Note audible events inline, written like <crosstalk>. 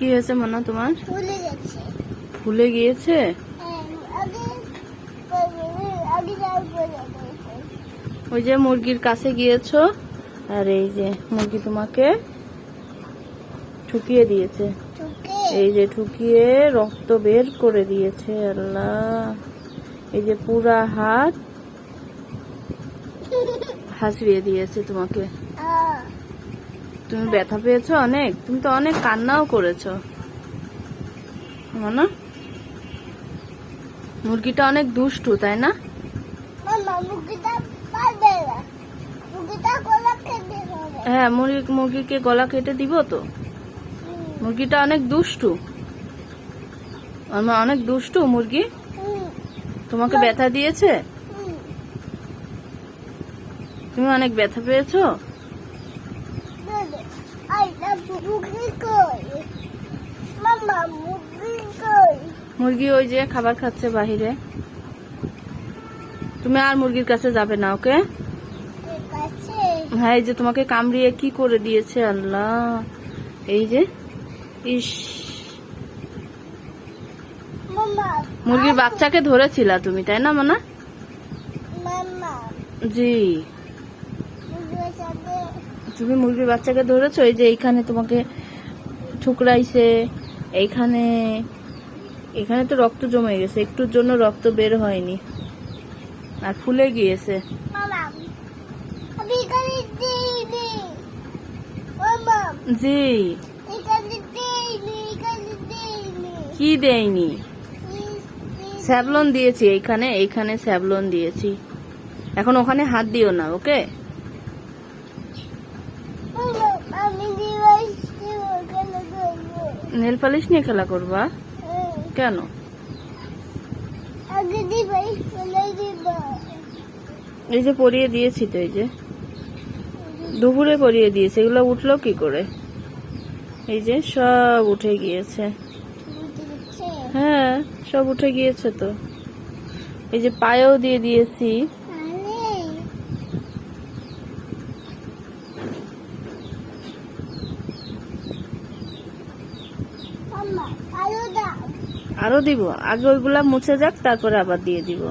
কি হয়েছে মনে তোমার? গেছে। ফুলে গিয়েছে? হ্যাঁ, ওই যে মুরগির কাছে গিয়েছো? আর এই যে মুরগি তোমাকে ঠুকিয়ে দিয়েছে। এই যে ঠুকিয়ে রক্ত বের করে দিয়েছে আল্লাহ। এই যে পুরা হাত <laughs> হাসড়িয়ে দিয়েছে তোমাকে। তুমি ব্যথা পেয়েছ অনেক? তুমি তো অনেক কান্নাও করেছ। না মুরগিটা অনেক দুষ্টু তাই না? হ্যাঁ মুরগি মুরগিকে গলা কেটে দিব তো? মুরগিটা অনেক দুষ্টু। আমার অনেক দুষ্টু মুরগি? তোমাকে ব্যথা দিয়েছে? তুমি অনেক ব্যথা পেয়েছ? মুরগি ওই যে খাবার খাচ্ছে বাহিরে। তুমি আর মুরগির কাছে যাবে না, ওকে? হ্যাঁ এই যে তোমাকে কামড়িয়ে কি করে দিয়েছে আল্লাহ? এই যে, ইস। মুরগির বাচ্চাকে ধরেছিলা তুমি, তাই না, মানা? জি। তুমি মুরগির বাচ্চাকে ধরেছো, এই যে এইখানে তোমাকে ঠুকরাইছে। এইখানে এখানে তো রক্ত জমে গেছে একটুর জন্য রক্ত বের হয়নি। আর ফুলে গিয়েছে। জি। কি দেয়নি স্যাভলন দিয়েছি এইখানে এইখানে স্যাভলন দিয়েছি। এখন ওখানে হাত দিও না ওকে মামা আমি ডিভাইস দিব কেন করব নেল পালিশ নিয়ে খেলা করবা? কেন? এই যে পরিয়ে দিয়েছি তো এই যে। দুপুরে পরিয়ে দিয়েছে এগুলো উঠল কি করে? এই যে সব উঠে গিয়েছে। হ্যাঁ সব উঠে গিয়েছে তো। এই যে পায়েও দিয়ে দিয়েছি আরে মামা আরও দাও। আরও দিব। আগে ওইগুলা মুছে যাক তারপরে আবার দিয়ে দিব।